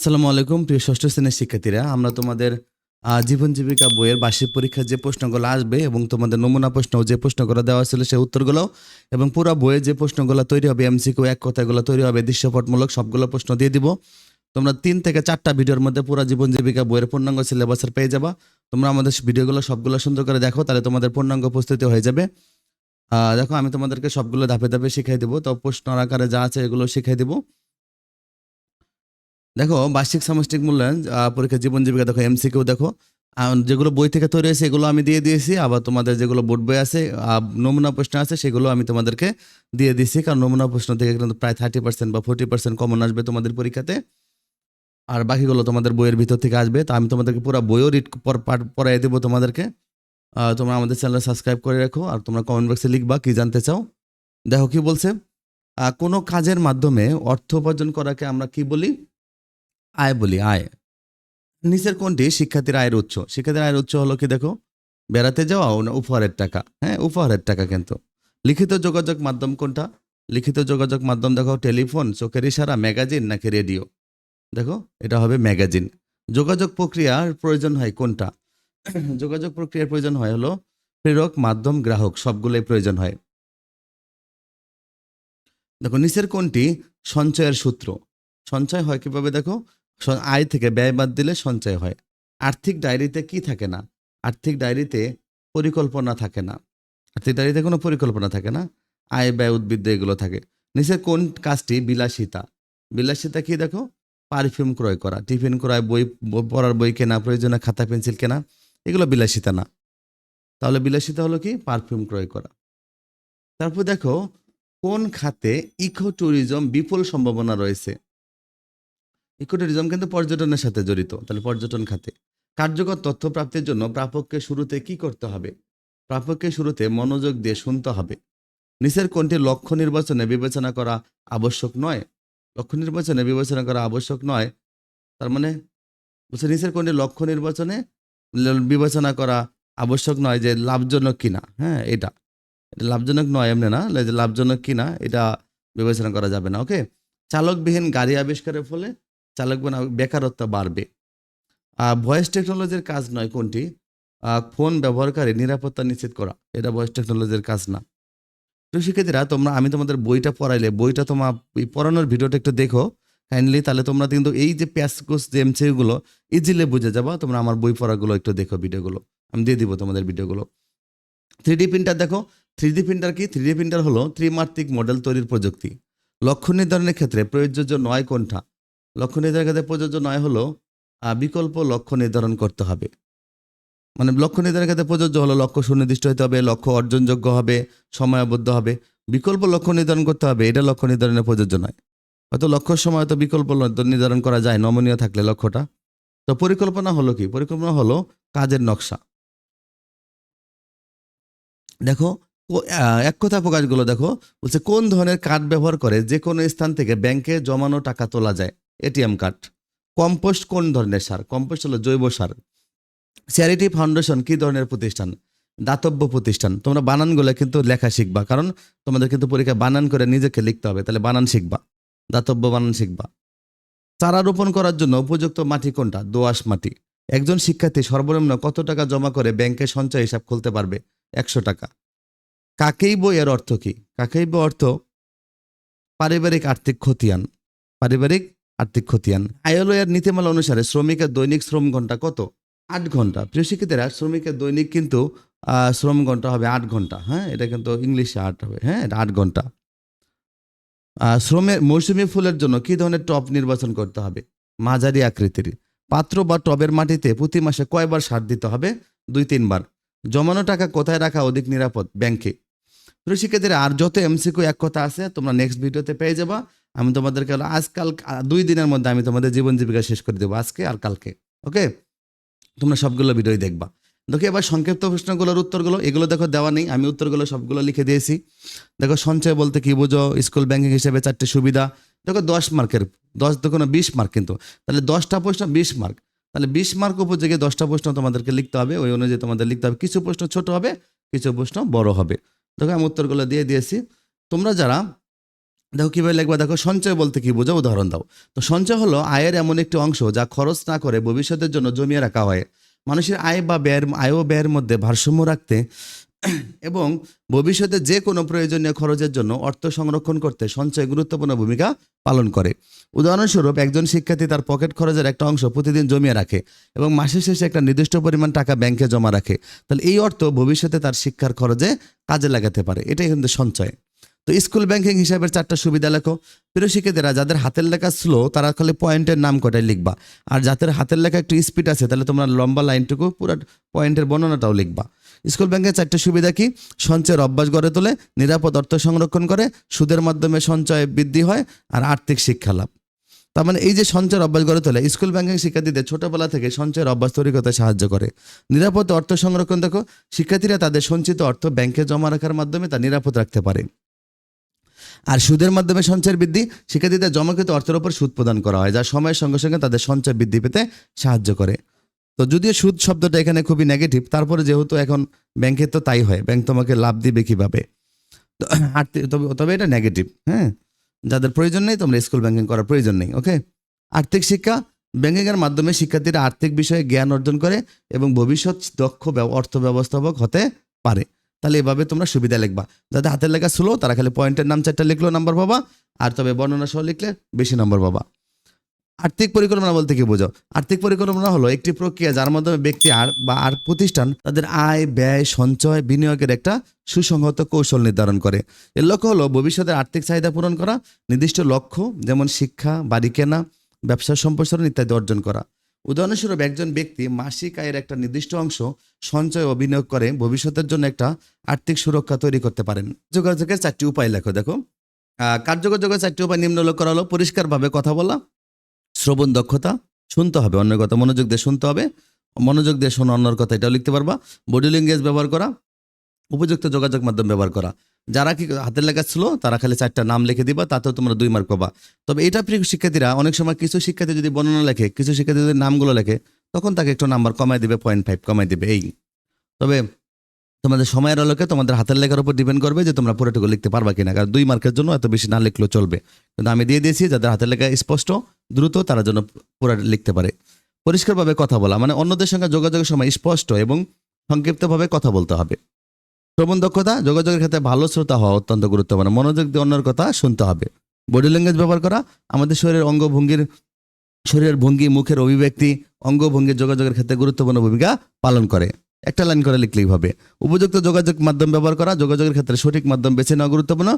আসসালামু আলাইকুম, প্রিয় ষষ্ঠ শ্রেণির শিক্ষার্থীরা। আমরা তোমাদের জীবন জীবিকা বইয়ের বার্ষিক পরীক্ষার যে প্রশ্নগুলো আসবে এবং তোমাদের নমুনা প্রশ্ন যে প্রশ্নগুলো দেওয়া ছিল সেই উত্তরগুলো এবং পুরো বইয়ের যে প্রশ্নগুলো তৈরি হবে, এমসিকিউ এক কথাগুলো তৈরি হবে, দৃশ্যপটমূলক সবগুলো প্রশ্ন দিয়ে দিব। তোমরা তিন থেকে চারটা ভিডিওর মধ্যে পুরো জীবন জীবিকা বইয়ের পূর্ণাঙ্গ সিলেবাসের পেয়ে যাবা। তোমরা আমাদের ভিডিওগুলো সবগুলো সুন্দর করে দেখো, তাহলে তোমাদের পূর্ণাঙ্গ প্রস্তুতি হয়ে যাবে। দেখো আমি তোমাদেরকে সবগুলো ধাপে ধাপে শিখাই দেবো। তো প্রশ্ন আকারে যা আছে এগুলো শিখাই দেবো। দেখো, বার্ষিক সামষ্টিক মূল্যায়ন পরীক্ষা জীবন জীবিকা, দেখো এমসিকিউ দেখো। যেগুলো বই থেকে তৈরি হয়েছে, এগুলো আমি দিয়ে দিয়েছি। আবার তোমাদের যেগুলো বোর্ড বই আছে নমুনা প্রশ্ন আছে, সেগুলো আমি তোমাদেরকে দিয়ে দিয়েছি। কারণ নমুনা প্রশ্ন থেকে কিন্তু প্রায় থার্টি পার্সেন্ট বা ফোর্টি পার্সেন্ট কমন আসবে তোমাদের পরীক্ষাতে। আর বাকিগুলো তোমাদের বইয়ের ভিতর থেকে আসবে। তা আমি তোমাদেরকে পুরো বইও রিড পড়াই দেবো তোমাদেরকে। তোমরা আমাদের চ্যানেল সাবস্ক্রাইব করে রাখো, আর তোমরা কমেন্ট বক্সে লিখবা কি জানতে চাও। দেখো কি বলছে কোনো কাজের মাধ্যমে অর্থ উপার্জন করাকে আমরা কি বলি? আয় বলি, আয়। নিচের কোনটি? শিক্ষার্থীর আয়ের উৎস। শিক্ষার্থীর আয়ের উৎস হলো কি দেখো? বেড়াতে যাওয়া না উপহারের টাকা। হ্যাঁ উপহারের টাকা কিন্তু। লিখিত যোগাযোগ মাধ্যম কোনটা? লিখিত যোগাযোগ মাধ্যম দেখো, টেলিফোন, চোখের ইশারা, ম্যাগাজিন নাকি রেডিও? দেখো, এটা হবে ম্যাগাজিন। যোগাযোগ প্রক্রিয়ার প্রয়োজন হয় কোনটা? যোগাযোগ প্রক্রিয়ার প্রয়োজন হয় হলো প্রেরক, মাধ্যম, গ্রাহক, সবগুলোই প্রয়োজন হয়। দেখো, নিচের কোনটি? সঞ্চয়ের সূত্র। সঞ্চয় হয় কীভাবে দেখো? আয় থেকে ব্যয় বাদ দিলে সঞ্চয় হয়। আর্থিক ডায়েরিতে কি থাকে না? আর্থিক ডায়েরিতে পরিকল্পনা থাকে না। আর্থিক ডায়েরিতে কোনো পরিকল্পনা থাকে না। আয়, ব্যয়, উদ্বৃত্ত এগুলো থাকে। নিচের কোন কাজটি বিলাসিতা? বিলাসিতা কি দেখো? পারফিউম ক্রয় করা, টিফিন ক্রয়, বই পড়ার বই কেনা, প্রয়োজনে খাতা, পেন্সিল কেনা, এগুলো বিলাসিতা না। তাহলে বিলাসিতা হলো কি? পারফিউম ক্রয় করা। তারপর দেখো, কোন খাতে ইকো ট্যুরিজম বিপুল সম্ভাবনা রয়েছে? ইকো ট্যুরিজম কিন্তু পর্যটনের সাথে জড়িত, তাহলে পর্যটন খাতে। কার্যকর তথ্য প্রাপ্তির জন্য প্রাপককে শুরুতে কি করতে হবে? প্রাপককে শুরুতে মনোযোগ দিয়ে শুনতে হবে। নিচের কোনটি লক্ষ্য নির্বাচনে বিবেচনা করা আবশ্যক নয়? লক্ষ্য নির্বাচনে বিবেচনা করা আবশ্যক নয়, তার মানে বলছে নিচের কোনটি লক্ষ্য নির্বাচনে বিবেচনা করা আবশ্যক নয় যে লাভজনক কিনা। হ্যাঁ এটা। লাভজনক নয় এমনি না যে লাভজনক কিনা, এটা বিবেচনা করা যাবে না, ওকে? চালকবিহীন গাড়ি আবিষ্কারের ফলে চালক বেকারত্ব বাড়বে। ভয়েস টেকনোলজির কাজ নয় কোনটি? ফোন ব্যবহারকারী নিরাপত্তা নিশ্চিত করা। এটা ভয়েস টেকনোলজির কাজ না। তো শিক্ষার্থীরা, তোমরা, আমি তোমাদের বইটা পড়াইলে, বইটা তোমার পড়ানোর ভিডিওটা একটু দেখো। কাইন্ডলি তাহলে তোমরা কিন্তু এই যে প্যাসকোস যে এমসিগুলো ইজিলি বুঝে যাবা। তোমরা আমার বই পড়াগুলো একটু দেখো ভিডিওগুলো। আমি দিয়ে দিব তোমাদের ভিডিওগুলো। থ্রি ডি প্রিন্টার দেখো। থ্রি ডি প্রিন্টার কি? থ্রি ডি প্রিন্টার হলো ত্রিমাত্রিক মডেল তৈরির প্রযুক্তি। লক্ষ্য নির্ধারণের ক্ষেত্রে প্রযোজ্য নয় কোনটা? লক্ষ্য নির্ধারণের ক্ষেত্রে প্রযোজ্য নয় হলো বিকল্প লক্ষ্য নির্ধারণ করতে হবে। মানে লক্ষ্য নির্ধারণের ক্ষেত্রে প্রযোজ্য হলো লক্ষ্য সুনির্দিষ্ট হতে হবে, লক্ষ্য অর্জনযোগ্য হবে, সময়াবদ্ধ হবে। বিকল্প লক্ষ্য নির্ধারণ করতে হবে, এটা লক্ষ্য নির্ধারণে প্রযোজ্য নয়। হয়তো লক্ষ্যর সময় তো বিকল্প নির্ধারণ করা যায়, নমনীয় থাকলে লক্ষ্যটা। তো পরিকল্পনা হলো কি? পরিকল্পনা হলো কাজের নকশা। দেখো এক কথা প্রকাশগুলো দেখো, বলছে কোন ধরনের কার্ড ব্যবহার করে যে কোনো স্থান থেকে ব্যাংকে জমানো টাকা তোলা যায়? ATM card. কম্পোস্ট কোন ধরনের সার? কম্পোস্ট হলো জৈব সার। চ্যারিটি ফাউন্ডেশন কি ধরনের প্রতিষ্ঠান? দাতব্য প্রতিষ্ঠান। তোমরা বানানগুলো কিন্তু লেখা শিখবা, কারণ তোমাদের কিন্তু পরীক্ষায় বানান করে নিজেকে লিখতে হবে, তাহলে বানান শিখবা, দাতব্য বানান শিখবা। চারা রোপণ করার জন্য উপযুক্ত মাটি কোনটা? দোআঁশ মাটি। একজন শিক্ষার্থী সর্বনিম্ন কত টাকা জমা করে ব্যাংকে সঞ্চয় হিসাব খুলতে পারবে? একশো টাকা। কাকেই বই এর অর্থ কি? কাকেই বই অর্থ? পারিবারিক আর্থিক খতিয়ান পারিবারিক আর্থিক খতিয়ান আইএলও এর নীতিমালা অনুসারে শ্রমিকের দৈনিক শ্রম ঘণ্টা কত? আট ঘণ্টা। প্রিয় শিক্ষিতেরা শ্রমিকের দৈনিক কিন্তু শ্রম ঘণ্টা হবে আট ঘণ্টা হ্যাঁ? এটা কিন্তু ইংলিশে আট হবে হ্যাঁ? এটা আট ঘণ্টা। শ্রমের মৌসুমী ফুলের জন্য কি ধরনের টব নির্বাচন করতে হবে? মাঝারি আকৃতির। পাত্র বা টবের মাটিতে প্রতি মাসে কয়বার সার দিতে হবে? দুই, তিনবার। জমানো টাকা কোথায় রাখা অধিক নিরাপদ? ব্যাংকে। শিক্ষার্থীরা, আর যত এমসিকিউ এক কথা আছে, তোমরা নেক্সট ভিডিওতে পেয়ে যাবা। আমি তোমাদেরকে হলো আজকাল দুই দিনের মধ্যে আমি তোমাদের জীবন জীবিকা শেষ করে দেবো আজকে আর কালকে, ওকে? তোমরা সবগুলো ভিডিওই দেখবা। দেখো, এবার সংক্ষিপ্ত প্রশ্নগুলোর উত্তরগুলো, এগুলো দেখো দেওয়া নেই, আমি উত্তরগুলো সবগুলো লিখে দিয়েছি। দেখো, সঞ্চয় বলতে কি বুঝো? স্কুল ব্যাংকিং হিসেবে চারটে সুবিধা। দেখো, দশ মার্কের, দশ দেখো না বিশ মার্ক কিন্তু। তাহলে দশটা প্রশ্ন বিশ মার্ক। তাহলে বিশ মার্ক উপযোগী দশটা প্রশ্ন তোমাদেরকে লিখতে হবে, ওই অনুযায়ী তোমাদের লিখতে হবে। কিছু প্রশ্ন ছোট হবে, কিছু প্রশ্ন বড় হবে। দেখো, আমি উত্তরগুলো দিয়ে দিয়েছি। তোমরা যারা দেখো কীভাবে লিখবা? দেখো সঞ্চয় বলতে কি বোঝো উদাহরণ দাও। তো সঞ্চয় হলো আয়ের এমন একটি অংশ যা খরচ না করে ভবিষ্যতের জন্য জমিয়ে রাখা হয়। মানুষের আয় বা ব্যয়ের আয় ও ব্যয়ের মধ্যে ভারসাম্য রাখতে এবং ভবিষ্যতে যে কোনো প্রয়োজনীয় খরচের জন্য অর্থ সংরক্ষণ করতে সঞ্চয় গুরুত্বপূর্ণ ভূমিকা পালন করে। উদাহরণস্বরূপ, একজন শিক্ষার্থী তার পকেট খরচের একটা অংশ প্রতিদিন জমিয়ে রাখে এবং মাসের শেষে একটা নির্দিষ্ট পরিমাণ টাকা ব্যাংকে জমা রাখে। তাহলে এই অর্থ ভবিষ্যতে তার শিক্ষার খরচে কাজে লাগাতে পারে। এটাই কিন্তু সঞ্চয়। তো স্কুল ব্যাংকিং হিসাবের চারটা সুবিধা লেখো। প্রিয় শিক্ষার্থীরা যাদের হাতের লেখা স্লো তারা খালি পয়েন্টের নাম কটাই লিখবা। আর যাদের হাতের লেখা একটু স্পিড আছে, তাহলে তোমরা লম্বা লাইনটুকু পুরো পয়েন্টের বর্ণনাটাও লিখবা। স্কুল ব্যাংকের চারটে সুবিধা কি? সঞ্চয়ের অভ্যাস গড়ে তোলে, নিরাপদ অর্থ সংরক্ষণ করে, সুদের মাধ্যমে সঞ্চয় বৃদ্ধি হয়, আর আর্থিক শিক্ষা লাভ। তার মানে এই যে সঞ্চয়ের অভ্যাস গড়ে তোলে, স্কুল ব্যাংকিং শিক্ষার্থীদের ছোটবেলা থেকে সঞ্চয়ের অভ্যাস তৈরি করতে সাহায্য করে। নিরাপদ অর্থ সংরক্ষণ দেখো, শিক্ষার্থীরা তাদের সঞ্চিত অর্থ ব্যাংকে জমা রাখার মাধ্যমে তা নিরাপদ রাখতে পারে। আর সুদের মাধ্যমে সঞ্চয়ের বৃদ্ধি, শিক্ষার্থীদের জমাকৃত অর্থের উপর সুদ প্রদান করা হয়, যা সময়ের সঙ্গে সঙ্গে তাদের সঞ্চয় বৃদ্ধি পেতে সাহায্য করে। তো যদিও সুদ শব্দটা এখানে খুবই নেগেটিভ তারপরে যেহেতু এখন ব্যাংকে তো তাই হয়, ব্যাংক তোমাকে লাভ দিবে কীভাবে? তবে তবে এটা নেগেটিভ হ্যাঁ? যাদের প্রয়োজন নেই, তোমরা স্কুল ব্যাংকিং করার প্রয়োজন নেই ওকে আর্থিক শিক্ষা ব্যাংকিংয়ের মাধ্যমে শিক্ষার্থীরা আর্থিক বিষয়ে জ্ঞান অর্জন করে এবং ভবিষ্যৎ দক্ষ অর্থ ব্যবস্থাপক হতে পারে। তাহলে এভাবে তোমরা সুবিধা লিখবা। যাদের হাতের লেখা স্লো তারা খালি পয়েন্টের নাম, চারটা লিখলো নাম্বার পাবা, আর তবে বর্ণনা সহ লিখলে বেশি নাম্বার পাবা। আর্থিক পরিকল্পনা বলতে কি বোঝো আর্থিক পরিকল্পনা হলো একটি প্রক্রিয়া যার মাধ্যমে ব্যক্তি আর বা আর প্রতিষ্ঠান তাদের আয়, ব্যয়, সঞ্চয়, বিনিয়োগের একটা সুসংহত কৌশল নির্ধারণ করে। এর লক্ষ্য হলো ভবিষ্যতের আর্থিক চাহিদা পূরণ করা, নির্দিষ্ট লক্ষ্য, যেমন শিক্ষা, বাড়ি কেনা, ব্যবসা সম্প্রসারণ ইত্যাদি অর্জন করা। উদাহরণস্বরূপ একজন ব্যক্তি মাসিক আয়ের একটা নির্দিষ্ট অংশ সঞ্চয় ও বিনিয়োগ করে ভবিষ্যতের জন্য একটা আর্থিক সুরক্ষা তৈরি করতে পারেন। যোগাযোগের চারটি উপায় লেখো দেখো। আহ, কার্যযোগের চারটি উপায় নিম্ন উল্লেখ করা হলো পরিষ্কারভাবে কথা বলা শ্রবণ দক্ষতা শুনতে হবে অন্যের কথা মনোযোগ দিয়ে শুনতে হবে মনোযোগ দিয়ে শোনো অন্যর কথা এটাও লিখতে পারবা বডি ল্যাঙ্গুয়েজ ব্যবহার করা উপযুক্ত যোগাযোগ মাধ্যম ব্যবহার করা। যারা কি হাতের লেখা ছিল, তারা খালি চারটা নাম লিখে দিবা, তাতেও তোমরা দুই মার্ক পাবা। তবে এটা প্রিয় শিক্ষার্থীরা, অনেক সময় কিছু শিক্ষার্থী যদি বর্ণনা লেখে, কিছু শিক্ষার্থী যদি নামগুলো লেখে, তখন তাকে একটু নাম্বার কমায় দিবে পয়েন্ট ফাইভ কমায় দিবে, এই। তবে তোমাদের সময়ের আলোকে তোমাদের হাতের লেখার উপর ডিপেন্ড করবে যে তোমরা পুরোটুকু লিখতে পারবা কিনা, কারণ দুই মার্কের জন্য এত বেশি না লিখলেও চলবে। কিন্তু আমি দিয়ে দিয়েছি, যাদের হাতের লেখা স্পষ্ট, দ্রুত তারা যেন পুরো লিখতে পারে। পরিষ্কারভাবে কথা বলা মানে অন্যদের সঙ্গে যোগাযোগের সময় স্পষ্ট এবং সংক্ষিপ্তভাবে কথা বলতে হবে। শ্রবণ দক্ষতা, যোগাযোগের ক্ষেত্রে ভালো শ্রোতা হওয়া অত্যন্ত গুরুত্বপূর্ণ। মনোযোগ দিয়ে অন্যের কথা শুনতে হবে। বডি ল্যাঙ্গুয়েজ ব্যবহার করা, আমাদের শরীরের অঙ্গভঙ্গির, শরীরের ভঙ্গি, মুখের অভিব্যক্তি, অঙ্গভঙ্গির যোগাযোগের ক্ষেত্রে গুরুত্বপূর্ণ ভূমিকা পালন করে। একটা লাইন করে লিখলেই হবে। উপযুক্ত যোগাযোগ মাধ্যম ব্যবহার করা, যোগাযোগের ক্ষেত্রে সঠিক মাধ্যম বেছে নেওয়া গুরুত্বপূর্ণ।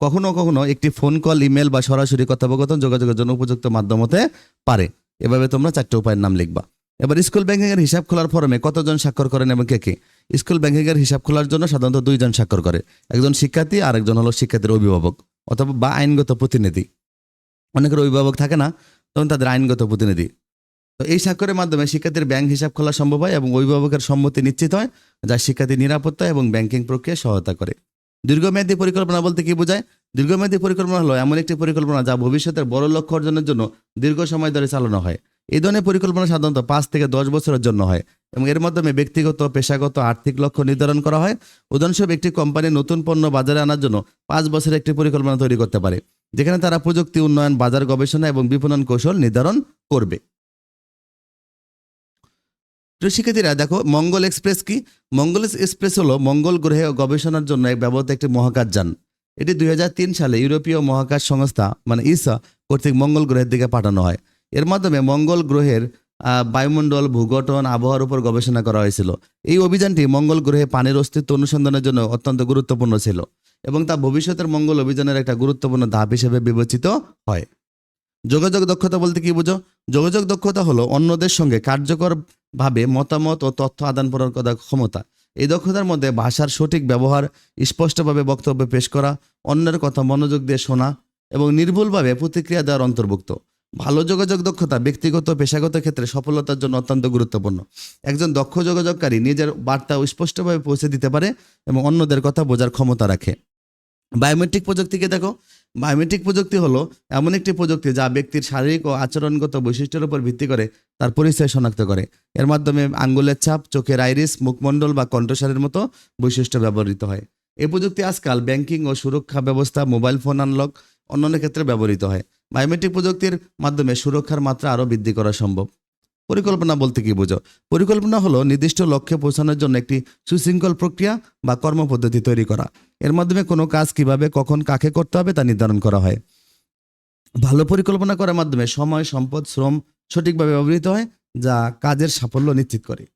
কখনো কখনো একটি ফোন কল, ইমেল বা সরাসরি কথোপকথন যোগাযোগের জন্য উপযুক্ত মাধ্যম হতে পারে। এভাবে তোমরা চারটে উপায়ের নাম লিখবা। এবার স্কুল ব্যাংকিং এর হিসাব খোলার ফর্মে কতজন স্বাক্ষর করেন এবং কে কে? স্কুল ব্যাংকিং এর হিসাব খোলার জন্য সাধারণত দুইজন স্বাক্ষর করে। একজন শিক্ষার্থী আর একজন হলো শিক্ষার্থীর অভিভাবক অথবা বা আইনগত প্রতিনিধি। অনেকের অভিভাবক থাকে না, তখন তাদের আইনগত প্রতিনিধি। তো এই স্বাক্ষরের মাধ্যমে শিক্ষার্থীর ব্যাংক হিসাব খোলা সম্ভব হয় এবং অভিভাবকের সম্মতি নিশ্চিত হয়, যা শিক্ষার্থীর নিরাপত্তা এবং ব্যাংকিং প্রক্রিয়ায় সহায়তা করে। দীর্ঘমেয়াদী পরিকল্পনা বলতে কি বোঝায়? দীর্ঘমেয়াদী পরিকল্পনা হলো এমন একটি পরিকল্পনা যা ভবিষ্যতের বড় লক্ষ্য অর্জনের জন্য দীর্ঘ সময় ধরে চালানো হয়। এই ধরনের পরিকল্পনা সাধারণত পাঁচ থেকে দশ বছরের জন্য হয়। এবং এর মাধ্যমে ব্যক্তিগত, পেশাগত, আর্থিক লক্ষ্য নির্ধারণ করা হয়। উদাহরণস্বরূপ একটি কোম্পানি নতুন পণ্য বাজারে আনার জন্য পাঁচ বছরের একটি পরিকল্পনা তৈরি করতে পারে, যেখানে তারা প্রযুক্তি, উন্নয়ন, বাজার গবেষণা এবং বিপণন কৌশল নির্ধারণ করবে। প্রিয় শিক্ষার্থীরা, দেখো, মঙ্গল এক্সপ্রেস কি? মঙ্গল এক্সপ্রেস হলো মঙ্গল গ্রহে গবেষণার জন্য এক ব্যবহৃত একটি মহাকাশ যান। এটি দুই হাজার তিন সালে ইউরোপীয় মহাকাশ সংস্থা মানে ইসা, কর্তৃক মঙ্গল গ্রহের দিকে পাঠানো হয়। এর মাধ্যমে মঙ্গল গ্রহের বায়ুমণ্ডল, ভূগঠন, আবহাওয়ার উপর গবেষণা করা হয়েছিল। এই অভিযানটি মঙ্গল গ্রহে পানির অস্তিত্ব অনুসন্ধানের জন্য অত্যন্ত গুরুত্বপূর্ণ ছিল এবং তা ভবিষ্যতের মঙ্গল অভিযানের একটা গুরুত্বপূর্ণ ধাপ হিসেবে বিবেচিত হয়। যোগাযোগ দক্ষতা বলতে কি বুঝো? যোগাযোগ দক্ষতা হলো অন্যদের সঙ্গে কার্যকরভাবে মতামত ও তথ্য আদান প্রদান করার ক্ষমতা। এই দক্ষতার মধ্যে ভাষার সঠিক ব্যবহার, স্পষ্টভাবে বক্তব্য পেশ করা, অন্যের কথা মনোযোগ দিয়ে শোনা এবং নির্ভুলভাবে প্রতিক্রিয়া দেওয়ার অন্তর্ভুক্ত। ভালো যোগাযোগ দক্ষতা, ব্যক্তিগত, পেশাগত ক্ষেত্রে সফলতার জন্য অত্যন্ত গুরুত্বপূর্ণ। একজন দক্ষ যোগাযোগকারী নিজের বার্তা স্পষ্টভাবে পৌঁছে দিতে পারে এবং অন্যদের কথা বোঝার ক্ষমতা রাখে। বায়োমেট্রিক প্রযুক্তিকে দেখো? বায়োমেট্রিক প্রযুক্তি হলো এমন একটি প্রযুক্তি যা ব্যক্তির শারীরিক ও আচরণগত বৈশিষ্ট্যের উপর ভিত্তি করে তার পরিচয় শনাক্ত করে। এর মাধ্যমে আঙ্গুলের ছাপ, চোখের আইরিস, মুখমণ্ডল বা কণ্ঠস্বরের মতো বৈশিষ্ট্য ব্যবহৃত হয়। এই প্রযুক্তি আজকাল ব্যাংকিং ও সুরক্ষা ব্যবস্থা, মোবাইল ফোন আনলক, অন্যান্য ক্ষেত্রে ব্যবহৃত হয়। বায়োমেট্রিক প্রযুক্তির মাধ্যমে সুরক্ষার মাত্রা আরও বৃদ্ধি করা সম্ভব। পরিকল্পনা বলতে কি বোঝো? পরিকল্পনা হলো নির্দিষ্ট লক্ষ্যে পৌঁছানোর জন্য একটি সুশৃঙ্খল প্রক্রিয়া বা কর্মপদ্ধতি তৈরি করা। এর মাধ্যমে কোনো কাজ কীভাবে, কখন, কাকে করতে হবে তা নির্ধারণ করা হয়। ভালো পরিকল্পনা করার মাধ্যমে সময়, সম্পদ, শ্রম সঠিকভাবে ব্যবহৃত হয়, যা কাজের সাফল্য নিশ্চিত করে।